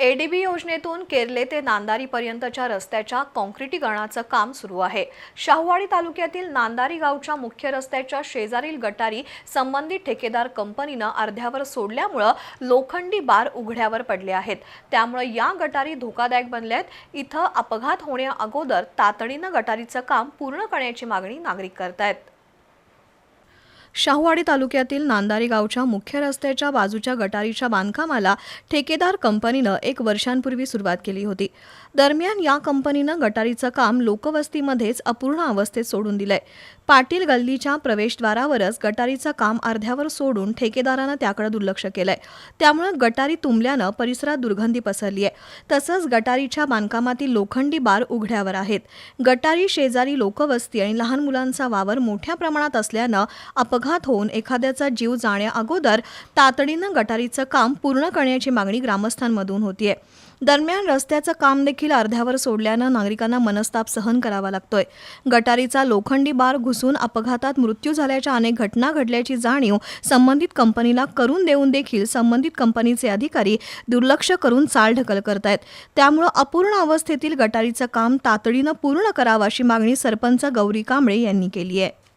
ADB योजनेतून केरले ते नांदारीपर्यंतच्या रस्त्याच्या काँक्रिटीकरणाचं काम सुरू आहे. शाहूवाडी तालुक्यातील नांदारी गावच्या मुख्य रस्त्याच्या शेजारील गटारी संबंधित ठेकेदार कंपनीनं अर्ध्यावर सोडल्यामुळं लोखंडी बार उघड्यावर पडले आहेत. त्यामुळे या गटारी धोकादायक बनल्यात. इथं अपघात होण्या अगोदर तातडीनं गटारीचं काम पूर्ण करण्याची मागणी नागरिक करतायत. शाहूवाडी तालुक्यातील नांदारी गावच्या मुख्य रस्त्याच्या बाजूच्या गटारीच्या बांधकामाला ठेकेदार कंपनीनं एक वर्षांपूर्वी सुरुवात केली होती. दरम्यान या कंपनीनं गटारीचं काम लोकवस्तीमध्येच अपूर्ण अवस्थेत सोडून दिलंय. पाटील गल्लीच्या प्रवेशद्वारावरच गटारीचं काम अर्ध्यावर सोडून ठेकेदारानं त्याकडे दुर्लक्ष केलंय. त्यामुळे गटारी तुंबल्यानं परिसरात दुर्गंधी पसरली आहे. तसंच गटारीच्या बांधकामातील लोखंडी बार उघड्यावर आहेत. गटारी शेजारी लोकवस्ती आणि लहान मुलांचा वावर मोठ्या प्रमाणात असल्यानं अपघात होऊन एखाद्याचा जीव जाण्या अगोदर तातडीनं गटारीचं काम पूर्ण करण्याची मागणी ग्रामस्थांमधून होतीये. दरम्यान रस्त्याचं काम देखील अर्ध्यावर सोडल्यानं नागरिकांना मनस्ताप सहन करावा लागतोय. गटारीचा लोखंडी बार घुसून अपघातात मृत्यू झाल्याच्या अनेक घटना घडल्याची जाणीव संबंधित कंपनीला करून देऊन देखील संबंधित कंपनीचे अधिकारी दुर्लक्ष करून चालढकल आहेत त्यामुळं अपूर्ण अवस्थेतील गटारीचं काम तातडीनं पूर्ण करावं अशी मागणी सरपंच गौरी कांबळे यांनी केली आहे